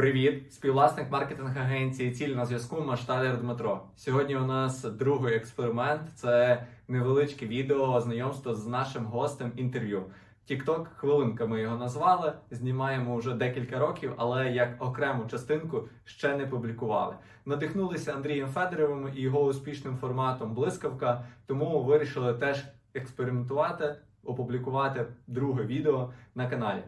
Привіт, співвласник маркетинг агенції Ціль на зв'язку Машталер Дмитро. Сьогодні у нас другий експеримент. Це невеличке відео знайомство з нашим гостем інтерв'ю. TikTok, хвилинка ми його назвали. Знімаємо вже декілька років, але як окрему частинку ще не публікували. Надихнулися Андрієм Федоровим і його успішним форматом Блискавка, тому вирішили теж експериментувати, опублікувати друге відео на каналі.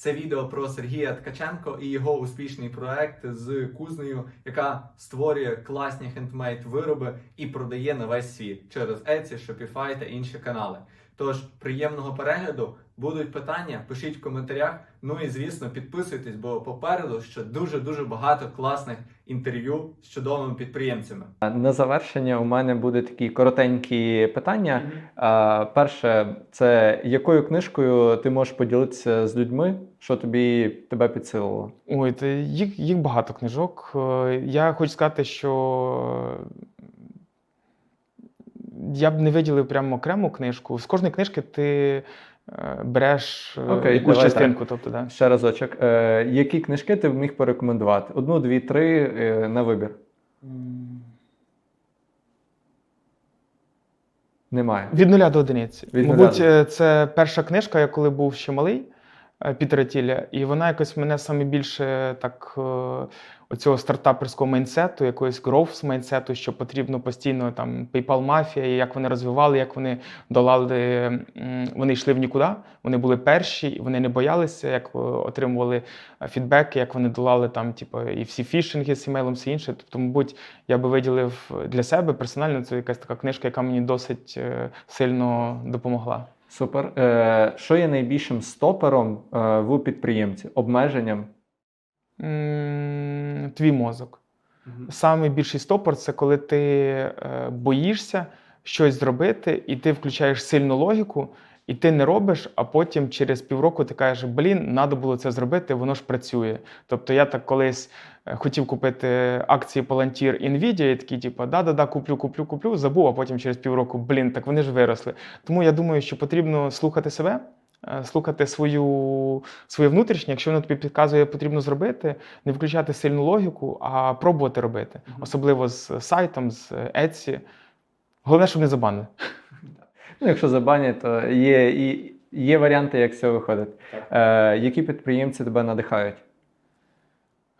Це відео про Сергія Ткаченко і його успішний проект з кузнею, яка створює класні хендмейд вироби і продає на весь світ через Etsy, Shopify та інші канали. Тож приємного перегляду будуть питання, пишіть в коментарях. Ну і звісно, підписуйтесь, бо попереду ще дуже дуже багато класних інтерв'ю з чудовими підприємцями. На завершення у мене будуть такі коротенькі питання. А, Перше, це якою книжкою ти можеш поділитися з людьми, що тобі тебе підсилило? Ой, їх, їх багато книжок. Е, Я хочу сказати, що я б не виділив прямо окрему книжку. З кожної книжки ти е, береш е, Окей, якусь давай частинку. Тобто, да. Ще разочок. Е, які книжки ти б міг порекомендувати? Одну, дві, три е, на вибір. Немає. Від нуля до одиниці. Від Мабуть, до- е, це перша книжка, я коли був ще малий е, Пітера Тілля, і вона якось мене саме більше так е, оцього стартаперського майнсету, якогось growth майнсету, що потрібно постійно там PayPal мафія, як вони розвивали, як вони долали, вони йшли в нікуди, вони були перші, і вони не боялися, як е, отримували фідбеки, як вони долали там, типу, і всі фішинги з імейлом, все інше. Тобто, мабуть, я би виділив для себе персонально це якась така книжка, яка мені досить сильно допомогла. Супер. Е, що є найбільшим стопером е, в підприємці? Обмеженням? М, Твій мозок. Саме більший стопор це коли ти е, боїшся щось зробити, і ти включаєш сильну логіку, і ти не робиш, а потім через півроку ти кажеш, блін, треба було це зробити, воно ж працює. Тобто я так колись е, хотів купити акції Palantir Nvidia, і такий, типу, да-да-да, куплю, куплю, куплю, забув, а потім через півроку, блін, так вони ж виросли. Тому я думаю, що потрібно слухати себе. е, Слухати свою, своє внутрішнє, якщо воно тобі підказує, потрібно зробити, не включати сильну логіку, а пробувати робити. Особливо з сайтом, з Etsy. Головне, щоб не забанили. Ну, якщо забанять, то є, і, є варіанти, як з цього виходити. Е, які підприємці тебе надихають?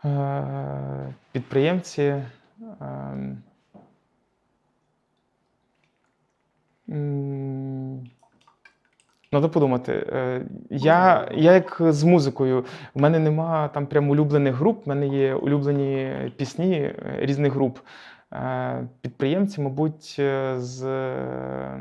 Е, Підприємці. ем, м, Надо подумати. Е, Я, я як з музикою, в мене нема там прям улюблених груп, в мене є улюблені пісні е, різних груп. Е, Підприємці, мабуть, е, з е,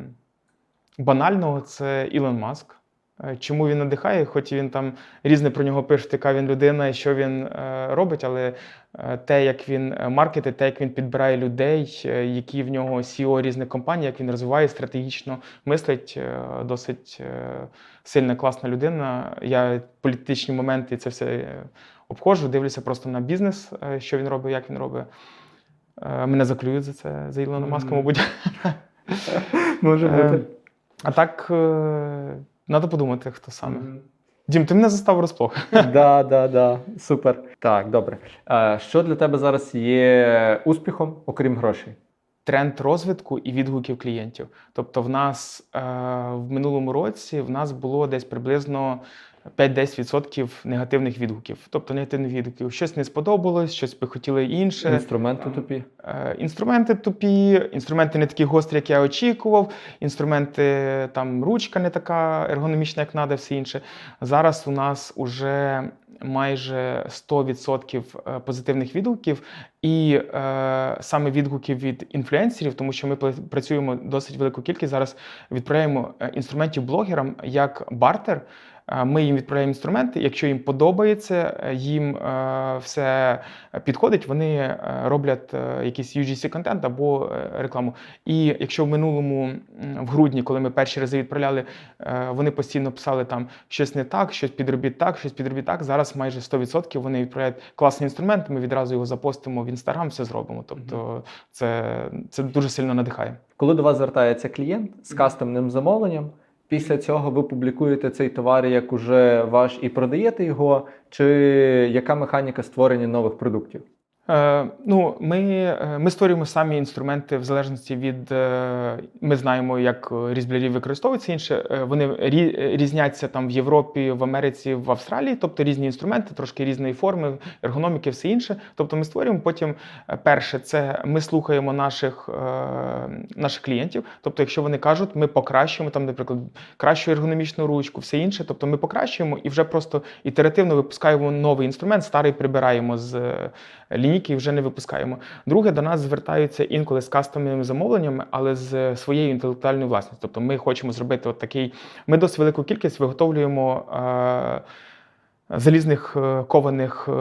банального це Ілон Маск. Е, Чому він надихає, хоч він там різне про нього пише, яка він людина і що він е, робить, але е, те, як він маркетить, те, як він підбирає людей, які в нього CEO різних компаній, як він розвиває стратегічно мислить, досить сильна, класна людина. Я політичні моменти це все обходжу, дивлюся просто на бізнес, що він робить, як він робить. Мене заклюють за це за Ілона Маска, мабуть. Може бути. А так, треба подумати, хто саме. Дім, ти мене застав розплох. Да, да, да. Супер. Так, добре. Е, що для тебе зараз є успіхом, окрім грошей? Тренд розвитку і відгуків клієнтів. Тобто, в нас е, в минулому році в нас було десь приблизно 5-10% негативних відгуків. Тобто негативних відгуків. Щось не сподобалось, щось би хотіли інше. Інструменти тупі. Е, Інструменти тупі, інструменти не такі гострі, як я очікував. Інструменти там ручка не така ергономічна, як треба, все інше. Зараз у нас уже майже 100% е, позитивних відгуків, і е, саме відгуків від інфлюенсерів, тому що ми працюємо досить велику кількість. Зараз відправляємо е, інструментів блогерам як бартер. Е, Ми їм відправляємо інструменти. Якщо їм подобається, їм все підходить, вони роблять якийсь UGC контент або рекламу. І якщо в минулому, в грудні, коли ми перші рази відправляли, вони постійно писали там щось не так, щось підробіть так, щось підробіть так. Зараз майже 100% вони відправляють класний інструмент. Ми відразу його запостимо в інстаграм, все зробимо. Тобто, це, це дуже сильно надихає. Коли до вас звертається клієнт з кастомним замовленням, Після цього ви публікуєте цей товар як уже ваш і продаєте його, чи яка механіка створення нових продуктів? Е, ну, ми, е, ми створюємо самі інструменти в залежності від. е, Ми знаємо, як різблярі використовуються інше. Вони рі- різняться там в Європі, в Америці, в Австралії, тобто різні інструменти, трошки різної форми, ергономіки, все інше. Тобто ми створюємо. Потім, перше, це ми слухаємо наших, наших клієнтів. Тобто, якщо вони кажуть, ми покращуємо там, наприклад, кращу ергономічну ручку, все інше. Тобто ми покращуємо і вже просто ітеративно випускаємо новий інструмент, старий прибираємо з лінійки і вже не випускаємо. Друге, до нас звертаються інколи з кастомними замовленнями, але з своєю інтелектуальною власністю. Тобто ми хочемо зробити от такий. Ми досить велику кількість виготовлюємо. Е- Залізних е, кованих е,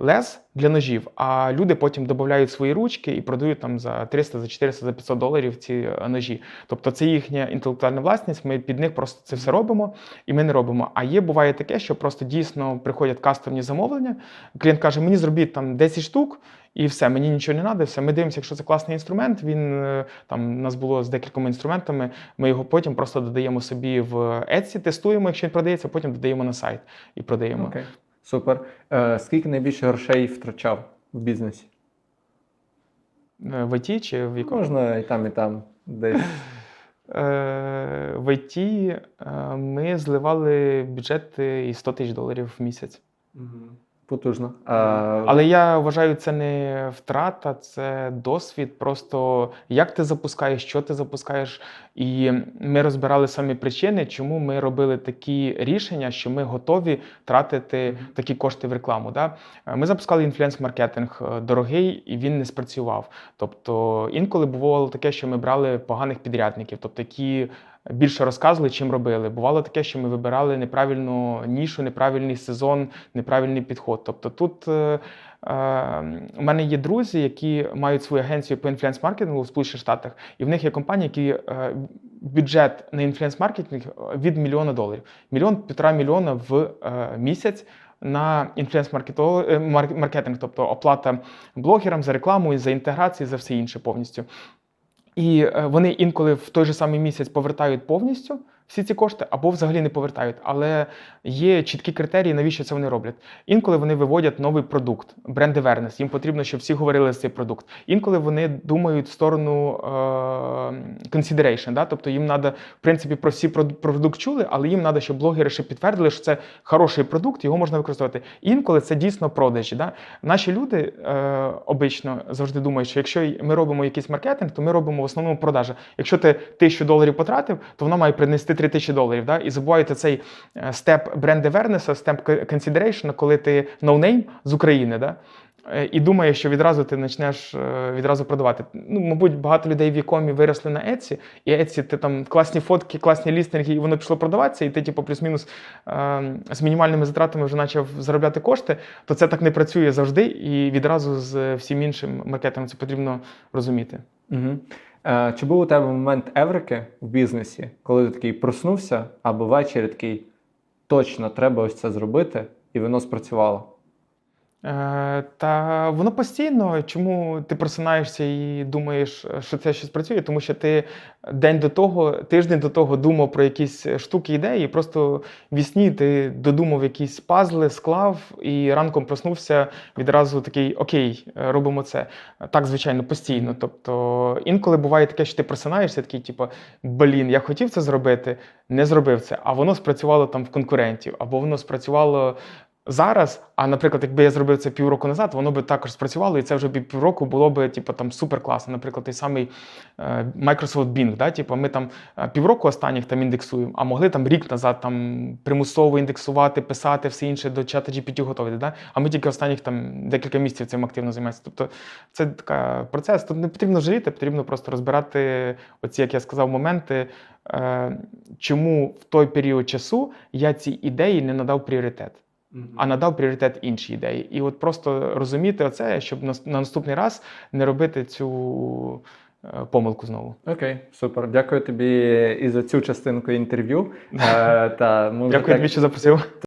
лез для ножів, а люди потім додають свої ручки і продають там за 300, за 400, за 500 доларів ці е, ножі. Тобто це їхня інтелектуальна власність. Ми під них просто це все робимо, і ми не робимо. А є буває таке, що просто дійсно приходять кастомні замовлення. Клієнт каже: мені зробіть там 10 штук. І все, мені нічого не треба, все. Ми дивимося, якщо це класний інструмент. Він е, там у нас було з декількома інструментами. Ми його потім просто додаємо собі в Etsy, тестуємо, якщо він продається, потім додаємо на сайт і продаємо. Окей, супер. Е, скільки найбільше грошей втрачав в бізнесі? Е, В ІТ чи в якому? Можна і там, і там десь. Е, В ІТ е, ми зливали бюджет і 100 тисяч доларів в місяць. Потужно. А, Але я вважаю, це не втрата, це досвід. Просто як ти запускаєш, що ти запускаєш. І ми розбирали самі причини, чому ми робили такі рішення, що ми готові тратити такі кошти в рекламу. Да? Ми запускали інфлюенс-маркетинг е, дорогий, і він не спрацював. Тобто інколи бувало таке, що ми брали поганих підрядників, тобто які більше розказували, чим робили. Бувало таке, що ми вибирали неправильну нішу, неправильний сезон, неправильний підход. Тобто тут. е, е, У мене є друзі, які мають свою агенцію по інфлюенс-маркетингу в Сполучених Штатах, і в них є компанії, які е, бюджет на інфлюенс-маркетинг від мільйона доларів. Мільйон півтора мільйона в місяць на інфлюенс-маркетинг, тобто оплата блогерам за рекламу, за інтеграцію, за все інше повністю. І е, вони інколи в той же самий місяць повертають повністю всі ці кошти, або взагалі не повертають. Але є чіткі критерії, навіщо це вони роблять. Інколи вони виводять новий продукт, бренд awareness, Їм потрібно, щоб всі говорили за цей продукт. Інколи вони думають в сторону е, consideration, да? тобто їм треба, в принципі, про всі продукт чули, але їм треба, щоб блогери ще підтвердили, що це хороший продукт, його можна використовувати. Інколи це дійсно продажі. Да? Наші люди е, обично завжди думають, що якщо ми робимо якийсь маркетинг, то ми робимо в основному продажі. Якщо ти тисячу доларів потратив, то вона має принести 3 тисячі доларів. Да? І забуваєте цей е, степ бренд awareness, степ consideration, коли ти ноунейм з України. Да? Е, І думаєш, що відразу ти почнеш е, відразу продавати. Ну, мабуть, багато людей в якомі виросли на Etsy, і Etsy, ти там класні фотки, класні лістинги, і воно пішло продаватися, і ти, типу, плюс-мінус з мінімальними затратами вже почав заробляти кошти, то це так не працює завжди, і відразу з всім іншим маркетингом це потрібно розуміти. Угу. Е, чи був у тебе момент еврики в бізнесі, коли ти такий проснувся, або ввечері такий точно треба ось це зробити, і воно спрацювало? Е, Та воно постійно, чому ти просинаєшся і думаєш, що це щось працює, тому що ти день до того, тиждень до того думав про якісь штуки, ідеї, і просто в сні ти додумав якісь пазли, склав, і ранком проснувся відразу такий окей, робимо це. Так, звичайно, постійно. Тобто інколи буває таке, що ти просинаєшся, такий, типу, блін, я хотів це зробити, не зробив це, а воно спрацювало там в конкурентів, або воно спрацювало зараз. А, наприклад, якби я зробив це півроку назад, воно би також спрацювало, і це вже півроку було б типу, там супер класно. Наприклад, той самий е, Microsoft Bing. Да? Типу, ми там е, півроку останніх там індексуємо, а могли там рік назад там примусово індексувати, писати все інше до чата GPT готові. Да? А ми тільки останніх там декілька місяців цим активно займаємося. Тобто це така процес. Тут не потрібно жаліти, потрібно просто розбирати оці, як я сказав, моменти. е, Чому в той період часу я цій ідеї не надав пріоритет? А надав пріоритет іншій ідеї. І от просто розуміти оце, щоб на, на наступний раз не робити цю е, помилку знову. Окей, супер. Дякую тобі і за цю частинку інтерв'ю. Е, Дякую тобі, що запросив.